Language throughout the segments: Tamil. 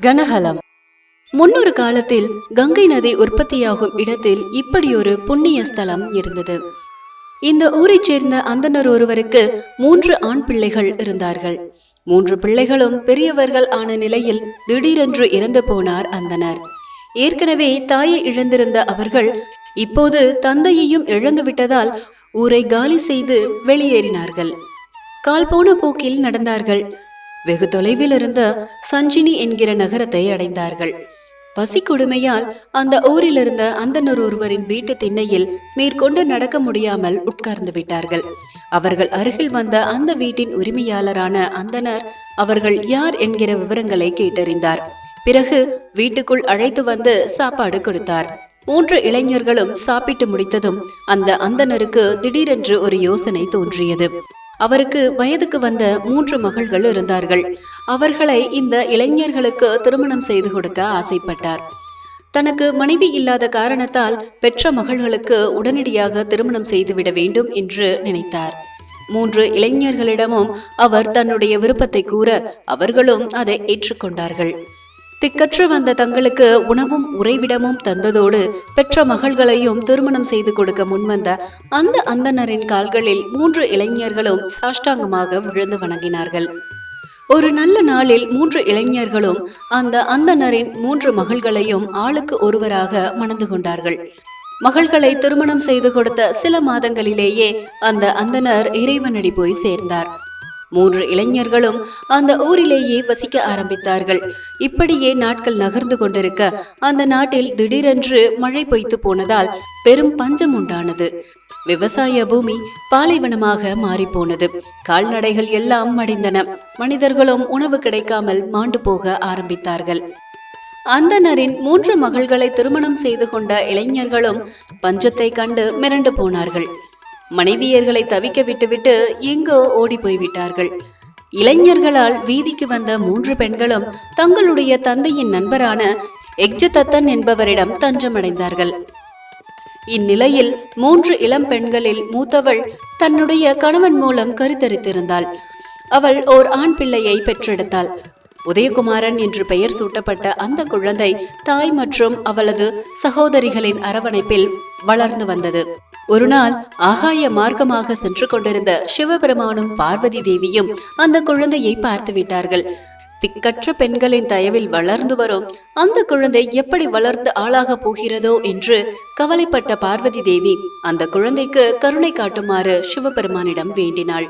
கனகலம். முன்னொரு காலத்தில் கங்கை நதி உற்பத்தியாகும் இடத்தில் இப்படி ஒரு புண்ணிய ஸ்தலம் இருந்தது. இந்த ஊரைச் சேர்ந்த அந்தனர் ஒருவருக்கு மூன்று ஆண் பிள்ளைகள் இருந்தார்கள். மூன்று பிள்ளைகளும் பெரியவர்கள் ஆன நிலையில் திடீரென்று இறந்து போனார் அந்தனர் ஏற்கனவே தாயை இழந்திருந்த அவர்கள் இப்போது தந்தையையும் இழந்து விட்டதால் ஊரை காலி செய்து வெளியேறினார்கள். கால் போன போக்கில் நடந்தார்கள். வெகு தொலைவில் இருந்த சஞ்சினி என்கிற நகரத்தை அடைந்தார்கள். பசி கொடுமையால் அந்த ஊரில் இருந்த அந்தனர் ஒருவரின் வீட்டு திண்ணையில் மேற்கொண்டு நடக்க முடியாமல் உட்கார்ந்து விட்டார்கள். அவர்கள் அருகில் வந்த அந்த வீட்டின் உரிமையாளரான அந்தனர் அவர்கள் யார் என்கிற விவரங்களை கேட்டறிந்தார். பிறகு வீட்டுக்குள் அழைத்து வந்து சாப்பாடு கொடுத்தார். மூன்று இளைஞர்களும் சாப்பிட்டு முடித்ததும் அந்த அந்தனருக்கு திடீரென்று ஒரு யோசனை தோன்றியது. அவருக்கு வயதுக்கு வந்த மூன்று மகள்கள் இருந்தார்கள். அவர்களை இந்த இளைஞர்களுக்கு திருமணம் செய்து கொடுக்க ஆசைப்பட்டார். தனக்கு மனைவி இல்லாத காரணத்தால் பெற்ற மகள்களுக்கு உடனடியாக திருமணம் செய்துவிட வேண்டும் என்று நினைத்தார். மூன்று இளைஞர்களிடமும் அவர் தன்னுடைய விருப்பத்தை கூற அவர்களும் அதை ஏற்றுக்கொண்டார்கள். திக்கற்று வந்த தங்களுக்கு உணவும் உறைவிடமும் தந்ததோடு பெற்ற மகள்களையும் திருமணம் செய்து கொடுக்க முன்வந்த அந்த அந்தனரின் கால்களில் மூன்று இளைஞர்களும் சாஷ்டாங்கமாக விழுந்து வணங்கினார்கள். ஒரு நல்ல நாளில் மூன்று இளைஞர்களும் அந்த அந்தனரின் மூன்று மகள்களையும் ஆளுக்கு ஒருவராக மணந்து கொண்டார்கள். மகள்களை திருமணம் செய்து கொடுத்த சில மாதங்களிலேயே அந்த அந்தனர் இறைவனடி போய் சேர்ந்தார். மூன்று இளைஞர்களும் அந்த ஊரிலேயே வசிக்க ஆரம்பித்தார்கள். இப்படியே நாட்கள் நகர்ந்து கொண்டிருக்க அந்த நாட்டில் திடீரென்று மழை பொய்த்து போனதால் பெரும் பஞ்சம் உண்டானது. விவசாய பூமி பாலைவனமாக மாறிப்போனது. கால்நடைகள் எல்லாம் மடிந்தன. மனிதர்களும் உணவு கிடைக்காமல் மாண்டு போக ஆரம்பித்தார்கள். அந்தனரின் மூன்று மகள்களை திருமணம் செய்து கொண்ட இளைஞர்களும் பஞ்சத்தை கண்டு மிரண்டு போனார்கள். மனைவியர்களை தவிக்க விட்டுவிட்டு எங்கோ ஓடி போய்விட்டார்கள். இளைஞர்களால் வீதிக்கு வந்த மூன்று பெண்களும் தங்களுடைய தந்தையின் நண்பரான எக்ஜதத்தன் என்பவரிடம் தஞ்சமடைந்தார்கள். இந்நிலையில் மூன்று இளம் பெண்களில் மூத்தவள் தன்னுடைய கணவன் மூலம் கருத்தரித்திருந்தாள். அவள் ஓர் ஆண் பிள்ளையை பெற்றெடுத்தாள். உதயகுமாரன் என்று பெயர் சூட்டப்பட்ட அந்த குழந்தை தாய் மற்றும் அவளது சகோதரிகளின் அரவணைப்பில் வளர்ந்து வந்தது. ஒரு நாள் ஆகாய மார்க்கமாக சென்று கொண்டிருந்த சிவபெருமானும் பார்வதி தேவியும் அந்த குழந்தையை பார்த்து விட்டார்கள். திக்கற்ற பெண்களின் தயவில் வளர்ந்து வரும் அந்த குழந்தை எப்படி வளர்ந்து ஆளாக போகிறதோ என்று கவலைப்பட்ட பார்வதி தேவி அந்த குழந்தைக்கு கருணை காட்டுமாறு சிவபெருமானிடம் வேண்டினாள்.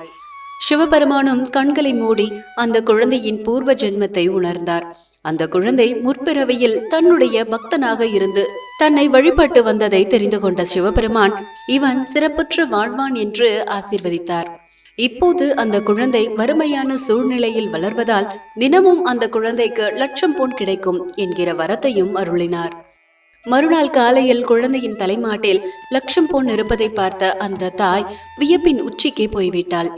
சிவபெருமானும் கண்களை மூடி அந்த குழந்தையின் பூர்வ ஜென்மத்தை உணர்ந்தார். அந்த குழந்தை முற்பிறவியில் தன்னுடைய பக்தனாக இருந்து தன்னை வழிபட்டு வந்ததை தெரிந்து கொண்ட சிவபெருமான் இவன் சிறப்புற்று வாழ்வான் என்று ஆசீர்வதித்தார். இப்போது அந்த குழந்தை வறுமையான சூழ்நிலையில் வளர்வதால் தினமும் அந்த குழந்தைக்கு லட்சம் பொன் கிடைக்கும் என்கிற வரத்தையும் அருளினார். மறுநாள் காலையில் குழந்தையின் தலைமாட்டில் லட்சம் பொன் இருப்பதை பார்த்த அந்த தாய் வியப்பின் உச்சிக்கே போய்விட்டாள்.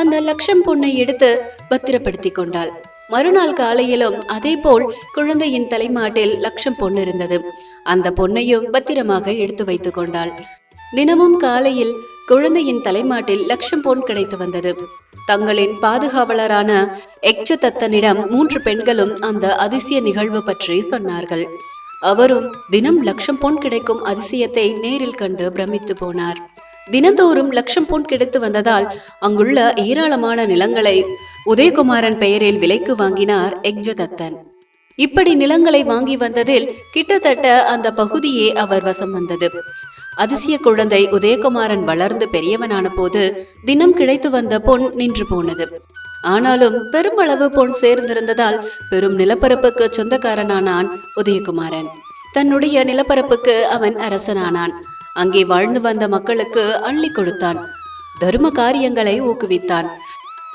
அந்த லட்சம் பொண்ணை எடுத்து பத்திரப்படுத்தி கொண்டாள். மறுநாள் காலையிலும் அதேபோல் குழந்தையின் தலைமாட்டில் லட்சம் பொண்ணு இருந்தது. அந்த பொண்ணையும் பத்திரமாக எடுத்து வைத்துக் கொண்டாள். தினமும் காலையில் குழந்தையின் தலைமாட்டில் லட்சம் பொன் கிடைத்து வந்தது. தங்களின் பாதுகாவலரான எக்ஷதத்தனிடம் மூன்று பெண்களும் அந்த அதிசய நிகழ்வு பற்றி சொன்னார்கள். அவரும் தினம் லட்சம் பொன் கிடைக்கும் அதிசயத்தை நேரில் கண்டு பிரமித்து போனார். தினந்தோறும் லட்சம் பொன் கிடைத்து வந்ததால் அங்குள்ள ஏராளமான நிலங்களை உதயகுமாரன் பெயரில் விலைக்கு வாங்கினார் எக்ஜதத்தன். இப்படி நிலங்களை வாங்கி வந்ததில் கிட்டத்தட்ட அந்த பகுதியே அவர் வசம் வந்தது. அதிசய குழந்தை உதயகுமாரன் வளர்ந்து பெரியவனான போது தினம் கிடைத்து வந்த பொன் நின்று போனது. ஆனாலும் பெருமளவு பொன் சேர்ந்திருந்ததால் பெரும் நிலப்பரப்புக்கு சொந்தக்காரனானான் உதயகுமாரன். தன்னுடைய நிலப்பரப்புக்கு அவன் அரசனானான். அங்கே வாழ்ந்து வந்த மக்களுக்கு அள்ளி கொடுத்தான். தர்ம காரியங்களை ஊக்குவித்தான்.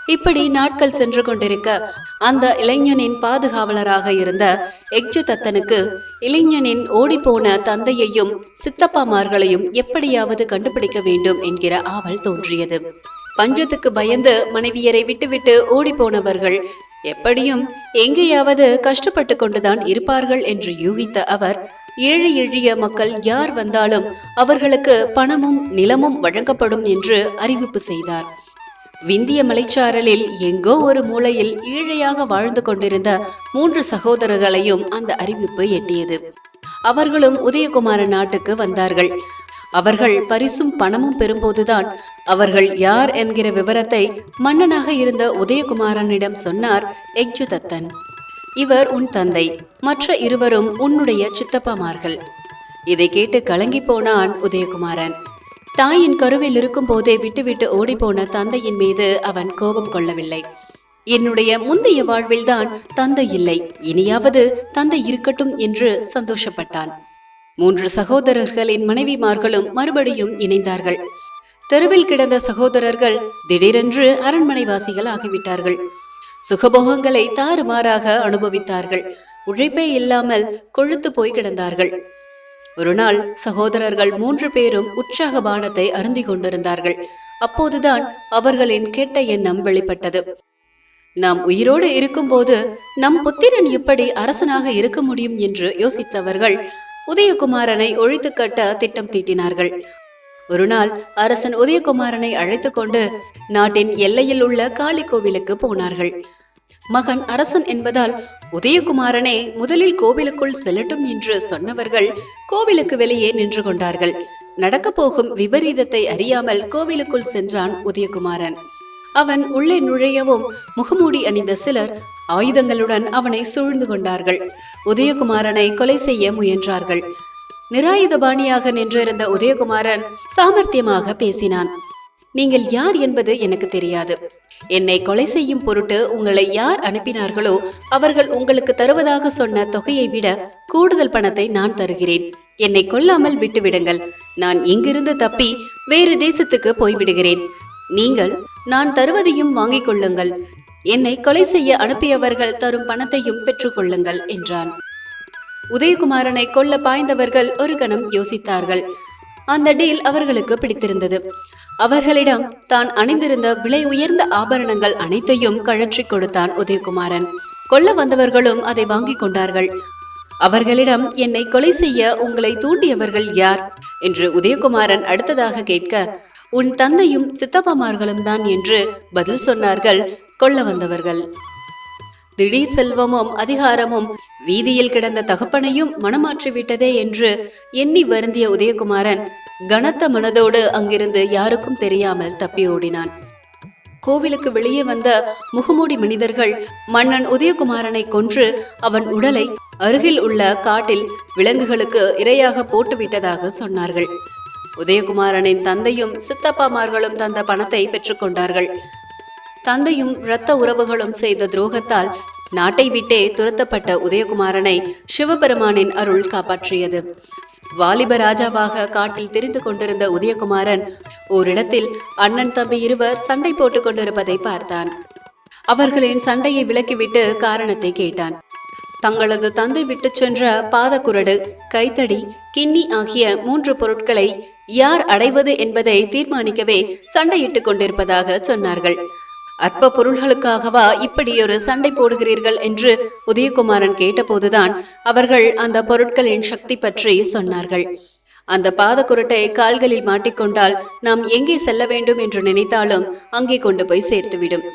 இப்படி நாட்கள் சென்று கொண்டிருக்க அந்த இளைஞனின் பாதுகாவலராக இருந்த எக்ஜு தத்தனுக்கு இளைஞனின் ஓடிப்போன தந்தையையும் சித்தப்பாமார்களையும் எப்படியாவது கண்டுபிடிக்க வேண்டும் என்கிற ஆவல் தோன்றியது. பஞ்சத்துக்கு பயந்து மனைவியரை விட்டுவிட்டு ஓடிப்போனவர்கள் எப்படியும் எங்கேயாவது கஷ்டப்பட்டு கொண்டுதான் இருப்பார்கள் என்று யூகித்த அவர் ஏழை எளிய மக்கள் யார் வந்தாலும் அவர்களுக்கு பணமும் நிலமும் வழங்கப்படும் என்று அறிவிப்பு செய்தார். விந்திய மலைச்சாரலில் எங்கோ ஒரு மூலையில் ஏழையாக வாழ்ந்து கொண்டிருந்த மூன்று சகோதரர்களையும் அந்த அறிவிப்பு எட்டியது. அவர்களும் உதயகுமாரன் நாட்டுக்கு வந்தார்கள். அவர்கள் பரிசும் பணமும் பெறும்போதுதான் அவர்கள் யார் என்கிற விவரத்தை மன்னனாக இருந்த உதயகுமாரனிடம் சொன்னார் எக்ஜுதத்தன். இவர் உன் தந்தை மற்ற இருவரும் உன்னுடைய சித்தப்பாமார்கள். இதை கேட்டு கலங்கி போனான் உதயகுமாரன். தாயின் கருவில் இருக்கும் போதே விட்டுவிட்டு ஓடிப்போன தந்தையின் மீது அவன் கோபம் கொள்ளவில்லை. என்னுடைய முந்தைய வாழ்வில்தான் தந்தை இல்லை இனியாவது தந்தை இருக்கட்டும் என்று சந்தோஷப்பட்டான். மூன்று சகோதரர்களின் மனைவிமார்களும் மறுபடியும் இணைந்தார்கள். தெருவில் கிடந்த சகோதரர்கள் திடீரென்று அரண்மனைவாசிகள் ஆகிவிட்டார்கள் சுகபோகங்களை தாறுமாறாக அனுபவித்தார்கள். உழைப்பே இல்லாமல் கொழுத்து போய் கிடந்தார்கள். ஒரு நாள் சகோதரர்கள் மூன்று பேரும் உற்சாக பானத்தை அருந்தி கொண்டிருந்தார்கள். அப்போதுதான் அவர்களின் கெட்ட எண்ணம் வெளிப்பட்டது. நாம் உயிரோடு இருக்கும்போது நம் புத்திரன் எப்படி அரசனாக இருக்க முடியும் என்று யோசித்தவர்கள் உதயகுமாரனை ஒழித்து கட்ட திட்டம் தீட்டினார்கள். ஒரு நாள் அரசன் உதயகுமாரனை அழைத்து கொண்டு நாட்டின் எல்லையில் உள்ள காளி கோவிலுக்கு போனார்கள். மகன் அரசன் என்பதால் உதயகுமாரனே முதலில் கோவிலுக்குள் செல்லட்டும் என்று சொன்னவர்கள் கோவிலுக்கு வெளியே நின்று கொண்டார்கள். நடக்கப் போகும் விபரீதத்தை அறியாமல் கோவிலுக்குள் சென்றான் உதயகுமாரன். அவன் உள்ளே நுழையவும் முகமூடி அணிந்த சிலர் ஆயுதங்களுடன் அவனை சூழ்ந்து கொண்டார்கள். உதயகுமாரனை கொலை செய்ய முயன்றார்கள். நிராயுதபாணியாக நின்றிருந்த உதயகுமாரன் சாமர்த்தியமாக பேசினான். நீங்கள் யார் என்பது எனக்கு தெரியாது. என்னை கொலை செய்யும் பொருட்டு உங்களை யார் அனுப்பினார்களோ அவர்கள் உங்களுக்கு தருவதாக சொன்ன தொகையை விட கூடுதல் பணத்தை நான் தருகிறேன். என்னை கொல்லாமல் விட்டுவிடுங்கள். நான் இங்கிருந்து தப்பி வேறு தேசத்துக்கு போய்விடுகிறேன். நீங்கள் நான் தருவதையும் வாங்கிக் கொள்ளுங்கள். என்னை கொலை செய்ய அனுப்பியவர்கள் தரும் பணத்தையும் பெற்றுக்கொள்ளுங்கள் என்றான். உதயகுமாரனை கொல்ல பாய்ந்தவர்கள் ஒரு கணம் யோசித்தார்கள். அந்த டீல் அவர்களுக்கு பிடித்திருந்தது. அவர்களிடம் தான் அணிந்திருந்த விலை உயர்ந்த ஆபரணங்கள் அனைத்தையும் கழற்றி கொடுத்தான் உதயகுமாரன். கொல்ல வந்தவர்களும் அதை வாங்கிக் கொண்டார்கள். அவர்களிடம் என்னை கொலை செய்ய உங்களை தூண்டியவர்கள் யார்? என்று உதயகுமாரன் அடுத்ததாக கேட்க உன் தந்தையும் சித்தப்பமார்களும் தான் என்று பதில் சொன்னார்கள் கொல்ல வந்தவர்கள். திடீர் செல்வமும் அதிகாரமும் வீதியில் கிடந்த தகப்பனையும் மனமாற்றி விட்டதே என்று எண்ணி வருந்திய உதயகுமாரன் கனத்த மனதோடு அங்கிருந்து யாருக்கும் தெரியாமல் தப்பி ஓடினான். கோவிலுக்கு வெளியே வந்த முகமூடி மனிதர்கள் மன்னன் உதயகுமாரனை கொன்று அவன் உடலை அருகில் உள்ள காட்டில் விலங்குகளுக்கு இரையாக போட்டுவிட்டதாக சொன்னார்கள். உதயகுமாரனின் தந்தையும் சித்தப்பாமார்களும் தந்த பணத்தை பெற்றுக்கொண்டார்கள் தந்தையும் இரத்த உறவுகளும் செய்த துரோகத்தால் நாட்டை விட்டே துரத்தப்பட்ட உதயகுமாரனை சிவபெருமானின் அருள் காப்பாற்றியது. வாலிப ராஜாவாக காட்டில் தெரிந்து கொண்டிருந்த உதயகுமாரன் ஓரிடத்தில் அண்ணன் தம்பி இருவர் சண்டை போட்டுக் கொண்டிருப்பதை பார்த்தான். அவர்களின் சண்டையை விலக்கிவிட்டு காரணத்தை கேட்டான். தங்களது தந்தை விட்டுச் சென்ற பாதக்குரடு கைத்தடி கிண்ணி ஆகிய மூன்று பொருட்களை யார் அடைவது என்பதை தீர்மானிக்கவே சண்டையிட்டுக் கொண்டிருப்பதாக சொன்னார்கள். அற்ப பொருள்களுக்காகவா இப்படி ஒரு சண்டை போடுகிறீர்கள் என்று உதயகுமாரன் கேட்டபோதுதான் அவர்கள் அந்த பொருட்களின் சக்தி பற்றி சொன்னார்கள். அந்த பாதக்குரட்டை கால்களில் மாட்டிக்கொண்டால் நாம் எங்கே செல்ல வேண்டும் என்று நினைத்தாலும் அங்கே கொண்டு போய் சேர்த்துவிடும்.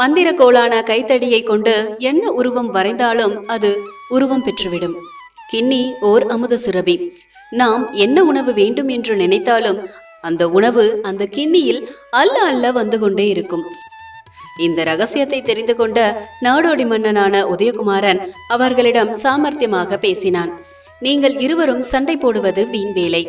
மந்திர கோளான கைத்தடியை கொண்டு என்ன உருவம் வரைந்தாலும் அது உருவம் பெற்றுவிடும். கிண்ணி ஓர் அமுத சுரபி. நாம் என்ன உணவு வேண்டும் என்று நினைத்தாலும் அந்த உணவு அந்த கிண்ணியில் அல்ல அல்ல வந்து கொண்டே இருக்கும். இந்த ரகசியத்தை தெரிந்து கொண்ட நாடோடி மன்னனான உதயகுமாரன் அவர்களிடம் சாமர்த்தியமாக பேசினான். நீங்கள் இருவரும் சண்டை போடுவது வீண் வேலை.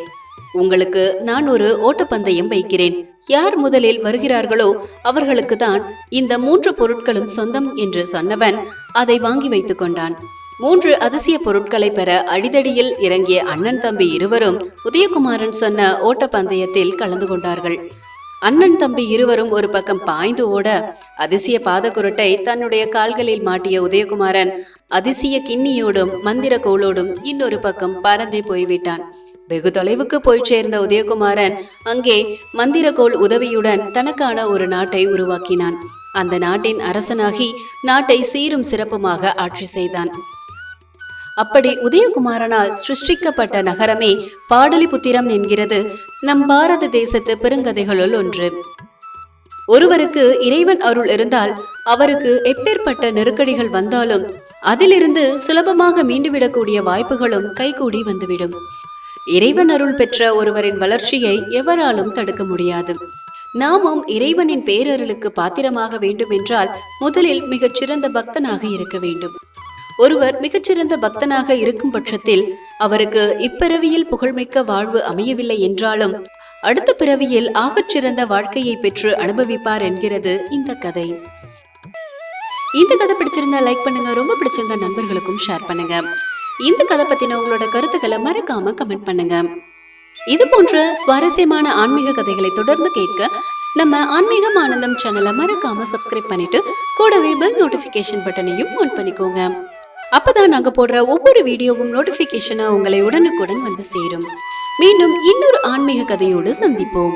உங்களுக்கு நான் ஒரு ஓட்டப்பந்தயம் வைக்கிறேன். யார் முதலில் வருகிறார்களோ அவர்களுக்கு தான் இந்த மூன்று பொருட்களும் சொந்தம் என்று சொன்னவன் அதை வாங்கி வைத்துக் கொண்டான். மூன்று அதிசய பொருட்களை பெற அடிதடியில் இறங்கிய அண்ணன் தம்பி இருவரும் உதயகுமாரன் சொன்ன ஓட்டப்பந்தயத்தில் கலந்து கொண்டார்கள். அண்ணன் தம்பி இருவரும் ஒரு பக்கம் பாய்ந்து ஓட அதிசய பாதகுரட்டை தன்னுடைய கால்களில் மாட்டிய உதயகுமாரன் அதிசய கிண்ணியோடும் மந்திர கோளோடும் இன்னொரு பக்கம் பறந்தே போய்விட்டான். வெகு தொலைவுக்கு போய் சேர்ந்த உதயகுமாரன் அங்கே மந்திரகோள் உதவியுடன் தனக்கான ஒரு நாட்டை உருவாக்கினான். அந்த நாட்டின் அரசனாகி நாட்டை சீரும் சிறப்புமாக ஆட்சி செய்தான். அப்படி உதயகுமாரனால் சிருஷ்டிக்கப்பட்ட நகரமே பாடலிபுத்திரம் என்கிறது. நம் பாரத தேசத்து பெருங்கதைகளுள் ஒன்று. ஒருவருக்கு இறைவன் அருள் இருந்தால் அவருக்கு எப்பேற்பட்ட நெருக்கடிகள் வந்தாலும் அதிலிருந்து சுலபமாக மீண்டுவிடக்கூடிய வாய்ப்புகளும் கைகூடி வந்துவிடும். இறைவன் அருள் பெற்ற ஒருவரின் வளர்ச்சியை எவராலும் தடுக்க முடியாது. நாமும் இறைவனின் பேரருளுக்கு பாத்திரமாக வேண்டுமென்றால் முதலில் மிகச்சிறந்த பக்தனாக இருக்க வேண்டும். ஒருவர் மிகச்சிறந்த பக்தனாக இருக்கும் பட்சத்தில் அவருக்கு இப்பிறவியில் புகழ்மிக்க வாழ்வு அமையவில்லை என்றாலும் அடுத்த பிறவியில் ஆகச்சிறந்த வாழ்க்கையை பெற்று அனுபவிப்பார் என்கிறது இந்த கதை. இந்த கதை பிடிச்சிருந்தா லைக் பண்ணுங்க ரொம்ப பிடிச்சிருந்தா நண்பர்களுக்கும் ஷேர் பண்ணுங்க. இந்த கதை பத்தின உங்களோட கருத்துக்களை மறக்காம கமெண்ட் பண்ணுங்க. இது போன்ற சுவாரஸ்யமான ஆன்மீக கதைகளை தொடர்ந்து கேட்க நம்ம ஆன்மீகம் ஆனந்தம் சேனலை மறக்காம சப்ஸ்கிரைப் பண்ணிட்டு கூடவே பெல் நோட்டிபிகேஷன் பட்டனையும் ஆன் பண்ணிக்கோங்க. அப்பதான் நாங்க போடுற ஒவ்வொரு வீடியோவும் நோட்டிபிகேஷனா உங்களை உடனுக்குடன் வந்து சேரும். மீண்டும் இன்னொரு ஆன்மீக கதையோடு சந்திப்போம்.